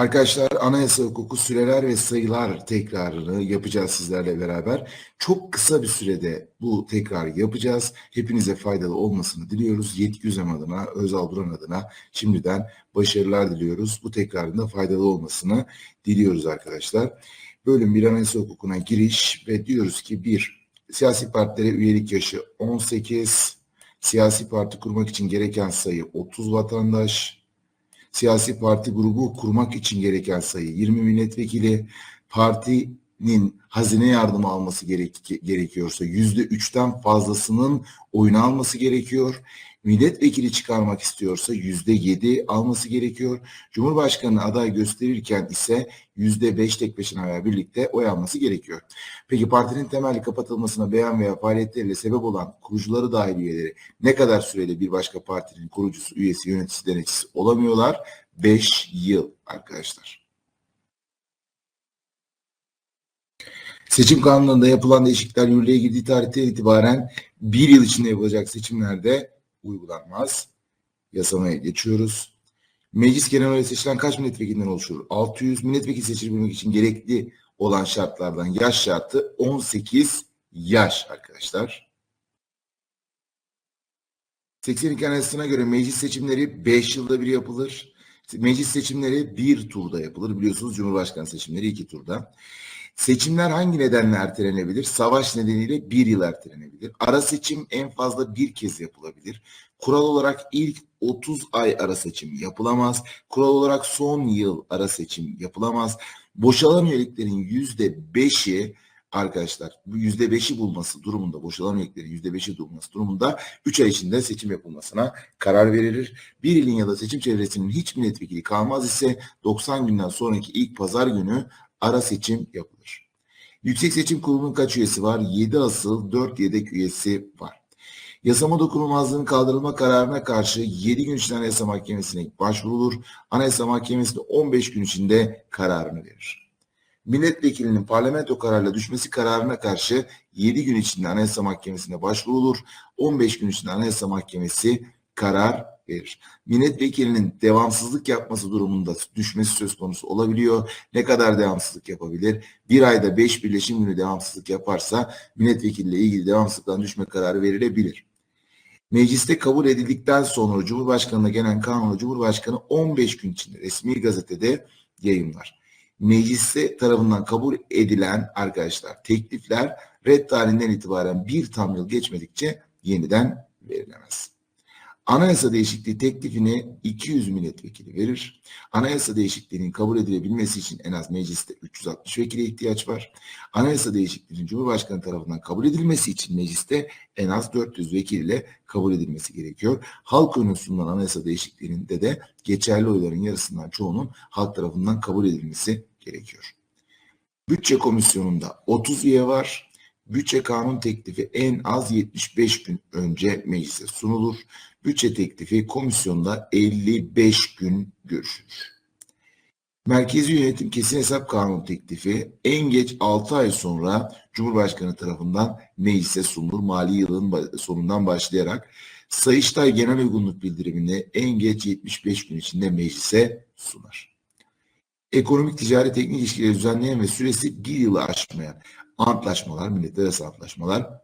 Arkadaşlar anayasa hukuku süreler ve sayılar tekrarını yapacağız sizlerle beraber. Çok kısa bir sürede bu tekrarı yapacağız. Hepinize faydalı olmasını diliyoruz. Yetki Üzem adına, Özal Duran adına şimdiden başarılar diliyoruz. Bu tekrarın da faydalı olmasını diliyoruz arkadaşlar. Bölüm bir anayasa hukukuna giriş ve diyoruz ki bir siyasi partilere üyelik yaşı 18, siyasi parti kurmak için gereken sayı 30 vatandaş, siyasi parti grubu kurmak için gereken sayı 20 milletvekili, partinin hazine yardımı alması gerek gerekiyorsa yüzde üçten fazlasının oyunu alması gerekiyor. Milletvekili çıkarmak istiyorsa yüzde yedi alması gerekiyor. Cumhurbaşkanı aday gösterirken ise yüzde beş tek peşine veya birlikte oy alması gerekiyor. Peki partinin temelli kapatılmasına beyan veya faaliyetleriyle sebep olan kurucuları dahil üyeleri ne kadar süreli bir başka partinin kurucusu, üyesi, yöneticisi, denetçisi olamıyorlar? 5 yıl arkadaşlar. Seçim kanununda yapılan değişiklikler yürürlüğe girdiği tarihten itibaren bir yıl içinde yapılacak seçimlerde uygulanmaz. Yasamaya geçiyoruz. Meclis genel oyu seçilen kaç milletvekilinden oluşur? 600 milletvekili seçilebilmek için gerekli olan şartlardan yaş şartı 18 yaş arkadaşlar. 82 Anayasası'na göre meclis seçimleri 5 yılda bir yapılır. Meclis seçimleri bir turda yapılır. Biliyorsunuz Cumhurbaşkanı seçimleri iki turda. Seçimler hangi nedenle ertelenebilir? Savaş nedeniyle bir yıl ertelenebilir. Ara seçim en fazla bir kez yapılabilir. Kural olarak ilk 30 ay ara seçim yapılamaz. Kural olarak son yıl ara seçim yapılamaz. Boşalan üyeliklerin yüzde beşi arkadaşlar yüzde beşi bulması durumunda boşalan üyeliklerin yüzde beşi bulması durumunda 3 ay içinde seçim yapılmasına karar verilir. Bir ilin ya da seçim çevresinin hiç milletvekili kalmaz ise 90 günden sonraki ilk pazar günü ara seçim yapılır. Yüksek Seçim Kurulu'nun kaç üyesi var? 7 asıl 4 yedek üyesi var. Yasama dokunulmazlığının kaldırılma kararına karşı 7 gün içinde Anayasa Mahkemesi'ne başvurulur. Anayasa Mahkemesi de 15 gün içinde kararını verir. Milletvekilinin parlamento kararıyla düşmesi kararına karşı 7 gün içinde Anayasa Mahkemesi'ne başvurulur. 15 gün içinde Anayasa Mahkemesi karar verir. Milletvekilinin devamsızlık yapması durumunda düşmesi söz konusu olabiliyor. Ne kadar devamsızlık yapabilir? Bir ayda beş birleşim günü devamsızlık yaparsa milletvekiliyle ilgili devamsızlıktan düşme kararı verilebilir. Mecliste kabul edildikten sonra Cumhurbaşkanı'na gelen kanunu Cumhurbaşkanı 15 gün içinde resmi gazetede yayınlar. Mecliste tarafından kabul edilen arkadaşlar teklifler red tarihinden itibaren bir tam yıl geçmedikçe yeniden verilemez. Anayasa değişikliği teklifini 200 milletvekili verir. Anayasa değişikliğinin kabul edilebilmesi için en az mecliste 360 vekile ihtiyaç var. Anayasa değişikliğinin Cumhurbaşkanı tarafından kabul edilmesi için mecliste en az 400 vekil ile kabul edilmesi gerekiyor. Halk önüne sunulan anayasa değişikliğinde de geçerli oyların yarısından çoğunun halk tarafından kabul edilmesi gerekiyor. Bütçe komisyonunda 30 üye var. Bütçe kanun teklifi en az 75 gün önce meclise sunulur. Bütçe teklifi komisyonda 55 gün görüşülür. Merkezi Yönetim Kesin Hesap Kanunu teklifi en geç 6 ay sonra Cumhurbaşkanı tarafından meclise sunulur. Mali yılın sonundan başlayarak Sayıştay Genel Uygunluk Bildirimini en geç 75 gün içinde meclise sunar. Ekonomik ticari teknik ilişkileri düzenleyen ve süresi bir yılı aşmayan antlaşmalar, milletler arası antlaşmalar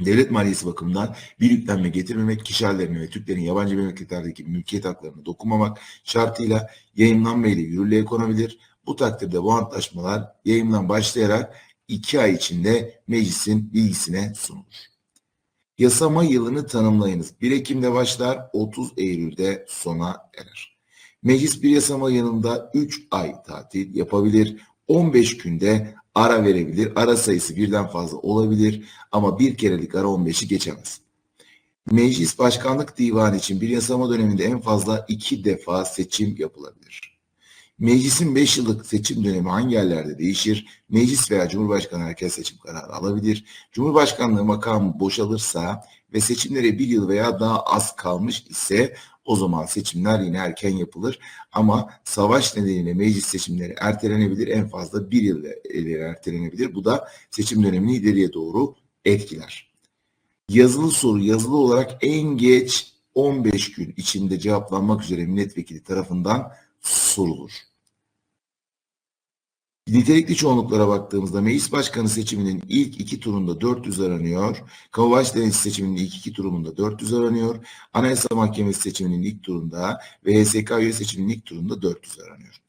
devlet maliyesi bakımından bir yüklenme getirmemek, kişi hallerine ve Türklerin yabancı memleketlerdeki mülkiyet haklarına dokunmamak şartıyla yayınlanmayla yürürlüğe konabilir. Bu takdirde bu antlaşmalar yayından başlayarak iki ay içinde meclisin bilgisine sunulur. Yasama yılını tanımlayınız. 1 Ekim'de başlar, 30 Eylül'de sona erer. Meclis bir yasama yılında 3 ay tatil yapabilir. 15 günde ara verebilir. Ara sayısı birden fazla olabilir ama bir kerelik ara 15'i geçemez. Meclis Başkanlık Divanı için bir yasama döneminde en fazla iki defa seçim yapılabilir. Meclisin 5 yıllık seçim dönemi hangi yerlerde değişir? Meclis veya Cumhurbaşkanı erken seçim kararı alabilir. Cumhurbaşkanlığı makamı boşalırsa ve seçimlere bir yıl veya daha az kalmış ise o zaman seçimler yine erken yapılır. Ama savaş nedeniyle meclis seçimleri ertelenebilir. En fazla bir yıl ileri ertelenebilir. Bu da seçim dönemini ileriye doğru etkiler. Yazılı soru yazılı olarak en geç 15 gün içinde cevaplanmak üzere milletvekili tarafından sorulur. Nitelikli çoğunluklara baktığımızda meclis başkanı seçiminin ilk iki turunda 400 aranıyor. Kamu baş denetçi seçiminin ilk iki turunda 400 aranıyor. Anayasa Mahkemesi seçiminin ilk turunda ve HSK üye seçiminin ilk turunda 400 aranıyor.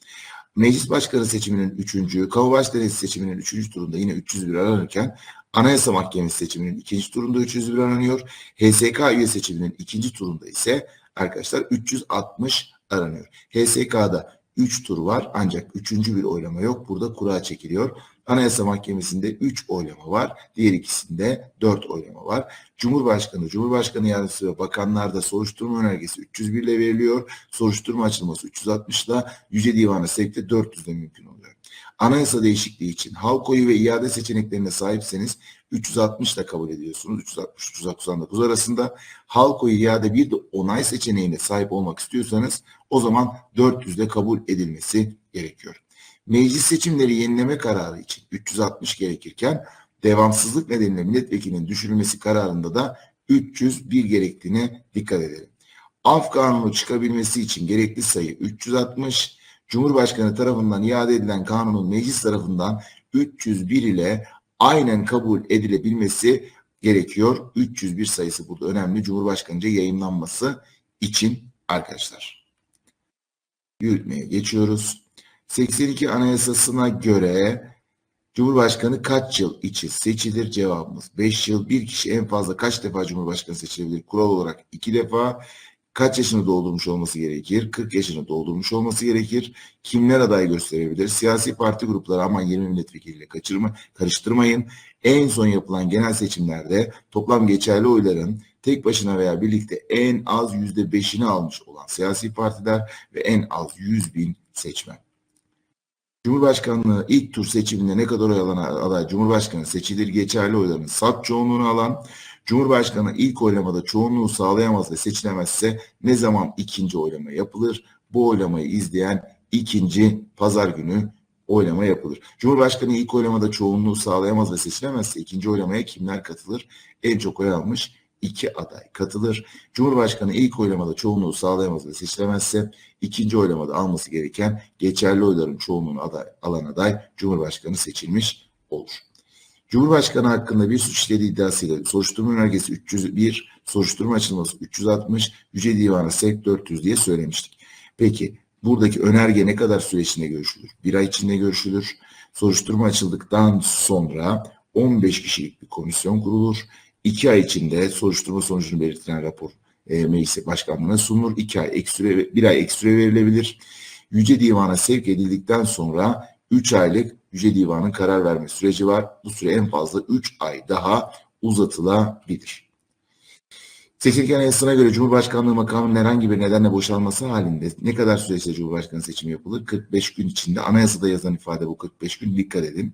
Meclis başkanı seçiminin üçüncü, kamu baş denetçi seçiminin üçüncü turunda yine 301 aranırken Anayasa Mahkemesi seçiminin ikinci turunda 301 aranıyor. HSK üye seçiminin ikinci turunda ise arkadaşlar 360 aranıyor. HSK'da 3 tur var ancak üçüncü bir oylama yok. Burada kura çekiliyor. Anayasa Mahkemesi'nde 3 oylama var. Diğer ikisinde 4 oylama var. Cumhurbaşkanı, Cumhurbaşkanı Yardımcısı ve bakanlarda soruşturma önergesi 301 ile veriliyor. Soruşturma açılması 360 ile Yüce Divan'a sevkte 400 ile mümkün oluyor. Anayasa değişikliği için halk oyu ve iade seçeneklerine sahipseniz 360 ile kabul ediyorsunuz. 360-399 arasında halk oyu iade bir de onay seçeneğine sahip olmak istiyorsanız o zaman 400 ile kabul edilmesi gerekiyor. Meclis seçimleri yenileme kararı için 360 gerekirken devamsızlık nedeniyle milletvekilinin düşürülmesi kararında da 301 gerektiğine dikkat edelim. Af kanunu çıkabilmesi için gerekli sayı 360, Cumhurbaşkanı tarafından iade edilen kanunun meclis tarafından 301 ile aynen kabul edilebilmesi gerekiyor. 301 sayısı burada önemli. Cumhurbaşkanıca yayınlanması için arkadaşlar. Yürütmeye geçiyoruz. 82 Anayasasına göre Cumhurbaşkanı kaç yıl için seçilir? Cevabımız 5 yıl. Bir kişi en fazla kaç defa Cumhurbaşkanı seçilebilir? Kural olarak 2 defa. Kaç yaşını doldurmuş olması gerekir? 40 yaşını doldurmuş olması gerekir. Kimler aday gösterebilir? Siyasi parti grupları ama 20 milletvekiliyle kaçırma, karıştırmayın. En son yapılan genel seçimlerde toplam geçerli oyların tek başına veya birlikte en az yüzde beşini almış olan siyasi partiler ve en az 100 bin seçmen. Cumhurbaşkanlığı ilk tur seçiminde ne kadar oy alan aday Cumhurbaşkanı seçilir geçerli oyların salt çoğunluğunu alan Cumhurbaşkanı ilk oylamada çoğunluğu sağlayamaz ve seçilemezse ne zaman ikinci oylama yapılır? Bu oylamayı izleyen ikinci pazar günü oylama yapılır. Cumhurbaşkanı ilk oylamada çoğunluğu sağlayamaz ve seçilemezse ikinci oylamaya kimler katılır? En çok oy almış iki aday katılır. Cumhurbaşkanı ilk oylamada çoğunluğu sağlayamaz ve seçilemezse ikinci oylamada alması gereken geçerli oyların çoğunluğunu aday, alan aday Cumhurbaşkanı seçilmiş olur. Cumhurbaşkanı hakkında bir suç işlediği iddiasıyla soruşturma önergesi 301, soruşturma açılması 360, Yüce Divan'a sevk 400 diye söylemiştik. Peki buradaki önerge ne kadar süre görüşülür? Bir ay içinde görüşülür. Soruşturma açıldıktan sonra 15 kişilik bir komisyon kurulur. 2 ay içinde soruşturma sonucunu belirtilen rapor e, meclis başkanlığına sunulur. 2 ay ek süre, bir ay ek süre verilebilir. Yüce Divan'a sevk edildikten sonra 3 aylık Yüce Divan'ın karar verme süreci var. Bu süre en fazla 3 ay daha uzatılabilir. Seçilgen Anayasası'na göre Cumhurbaşkanlığı makamının herhangi bir nedenle boşalması halinde ne kadar süreçte Cumhurbaşkanı seçimi yapılır? 45 gün içinde. Anayasada yazan ifade bu 45 gün. Dikkat edin.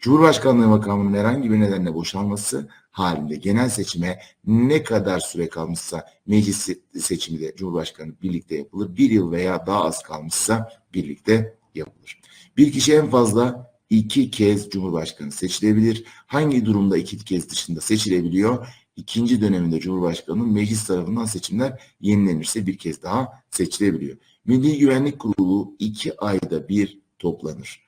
Cumhurbaşkanlığı makamının herhangi bir nedenle boşalması halinde genel seçime ne kadar süre kalmışsa meclis seçimi de Cumhurbaşkanı birlikte yapılır. Bir yıl veya daha az kalmışsa birlikte yapılır. Bir kişi en fazla iki kez Cumhurbaşkanı seçilebilir. Hangi durumda iki kez dışında seçilebiliyor? İkinci döneminde Cumhurbaşkanı'nın meclis tarafından seçimler yenilenirse bir kez daha seçilebiliyor. Milli Güvenlik Kurulu iki ayda bir toplanır.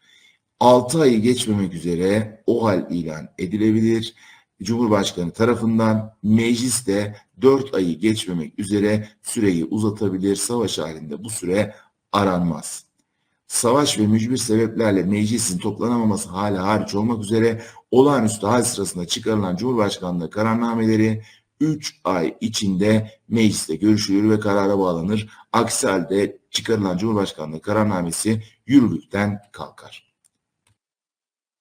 Altı ayı geçmemek üzere o hal ilan edilebilir. Cumhurbaşkanı tarafından mecliste dört ayı geçmemek üzere süreyi uzatabilir. Savaş halinde bu süre aranmaz savaş ve mücbir sebeplerle meclisin toplanamaması hali hariç olmak üzere olağanüstü hal sırasında çıkarılan Cumhurbaşkanlığı kararnameleri 3 ay içinde mecliste görüşülür ve karara bağlanır. Aksi halde çıkarılan Cumhurbaşkanlığı kararnamesi yürürlükten kalkar.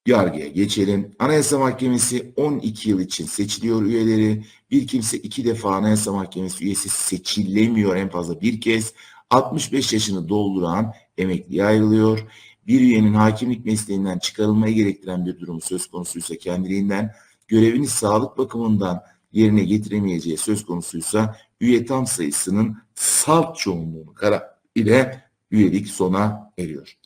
Yargıya geçelim. Anayasa Mahkemesi 12 yıl için seçiliyor üyeleri. Bir kimse iki defa Anayasa Mahkemesi üyesi seçilemiyor en fazla bir kez. 65 yaşını dolduran emekliye ayrılıyor. Bir üyenin hakimlik mesleğinden çıkarılmayı gerektiren bir durum söz konusuysa kendiliğinden görevini sağlık bakımından yerine getiremeyeceği söz konusuysa üye tam sayısının salt çoğunluğunu karar ile üyelik sona eriyor.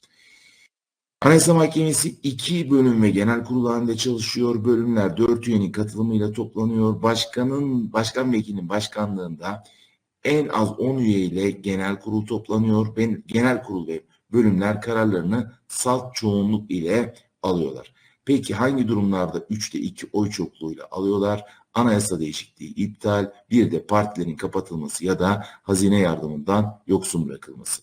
Anayasa Mahkemesi iki bölüm ve genel kurul halinde çalışıyor. Bölümler dört üyenin katılımıyla toplanıyor. Başkanın, başkan vekilinin başkanlığında en az 10 üye ile genel kurul toplanıyor. Ben, genel kurul ve bölümler kararlarını salt çoğunluk ile alıyorlar. Peki hangi durumlarda 3'te 2 oy çokluğuyla alıyorlar? Anayasa değişikliği iptal, bir de partilerin kapatılması ya da hazine yardımından yoksun bırakılması.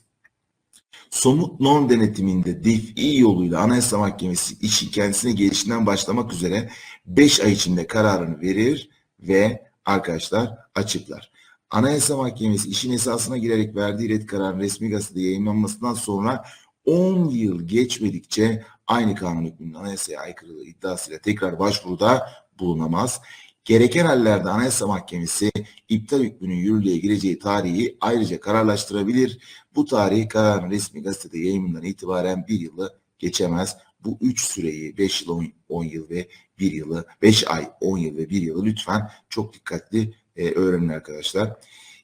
Somut norm denetiminde defi yoluyla Anayasa Mahkemesi işi kendisine gelişinden başlamak üzere 5 ay içinde kararını verir ve arkadaşlar açıklar. Anayasa Mahkemesi işin esasına girerek verdiği red kararın resmi gazetede yayınlanmasından sonra 10 yıl geçmedikçe aynı kanun hükmünün anayasaya aykırılığı iddiasıyla tekrar başvuruda bulunamaz. Gereken hallerde Anayasa Mahkemesi iptal hükmünün yürürlüğe gireceği tarihi ayrıca kararlaştırabilir. Bu tarih kararın resmi gazetede yayınından itibaren bir yılı geçemez. Bu üç süreyi 5 yıl, 10 yıl ve 1 yılı, 5 ay, 10 yıl ve 1 yılı lütfen çok dikkatli e, öğrenin arkadaşlar.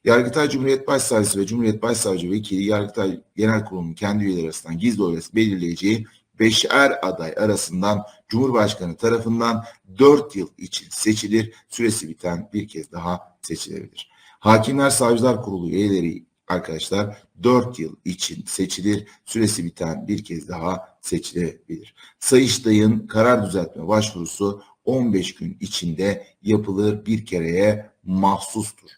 Yargıtay Cumhuriyet Başsavcısı ve Cumhuriyet Başsavcı Vekili Yargıtay Genel Kurulu'nun kendi üyeleri arasından gizli oyası belirleyeceği beşer aday arasından Cumhurbaşkanı tarafından 4 yıl için seçilir. Süresi biten bir kez daha seçilebilir. Hakimler Savcılar Kurulu üyeleri arkadaşlar 4 yıl için seçilir. Süresi biten bir kez daha seçilebilir. Sayıştay'ın karar düzeltme başvurusu 15 gün içinde yapılır bir kereye mahsustur.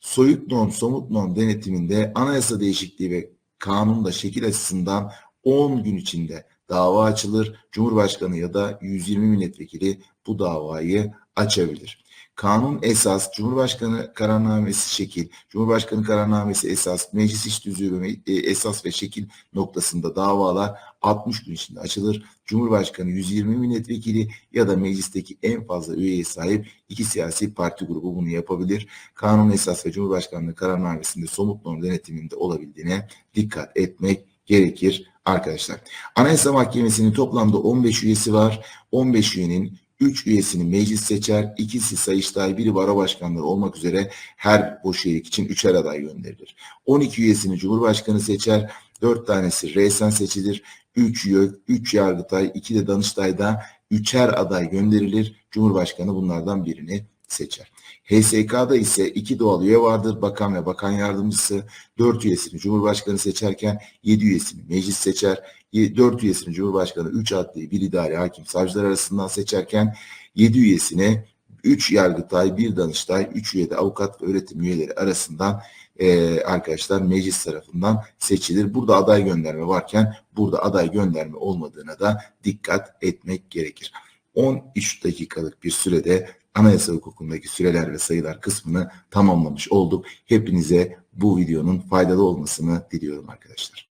Soyut norm, somut norm denetiminde anayasa değişikliği ve kanunda şekil açısından 10 gün içinde dava açılır. Cumhurbaşkanı ya da 120 milletvekili bu davayı açabilir. Kanun esas, Cumhurbaşkanı kararnamesi şekil, Cumhurbaşkanı kararnamesi esas, meclis iş tüzüğü e, esas ve şekil noktasında davalar 60 gün içinde açılır. Cumhurbaşkanı 120 milletvekili ya da meclisteki en fazla üyeye sahip iki siyasi parti grubu bunu yapabilir. Kanun esas ve Cumhurbaşkanlığı kararnamesinde somut norm denetiminde olabildiğine dikkat etmek gerekir arkadaşlar. Anayasa Mahkemesi'nin toplamda 15 üyesi var. 15 üyenin 3 üyesini meclis seçer, ikisi Sayıştay, biri baro başkanları olmak üzere her boş üyelik için üçer aday gönderilir. 12 üyesini Cumhurbaşkanı seçer, 4 tanesi reysen seçilir, 3 YÖK, 3 Yargıtay, 2 de Danıştay'da üçer aday gönderilir. Cumhurbaşkanı bunlardan birini seçer. HSK'da ise iki doğal üye vardır. Bakan ve bakan yardımcısı. Dört üyesini Cumhurbaşkanı seçerken yedi üyesini meclis seçer. Dört üyesini Cumhurbaşkanı üç adli bir idari hakim savcılar arasından seçerken yedi üyesine üç yargıtay, bir danıştay, üç üye de avukat ve öğretim üyeleri arasından e, arkadaşlar meclis tarafından seçilir. Burada aday gönderme varken burada aday gönderme olmadığına da dikkat etmek gerekir. 13 dakikalık bir sürede anayasa hukukundaki süreler ve sayılar kısmını tamamlamış olduk. Hepinize bu videonun faydalı olmasını diliyorum arkadaşlar.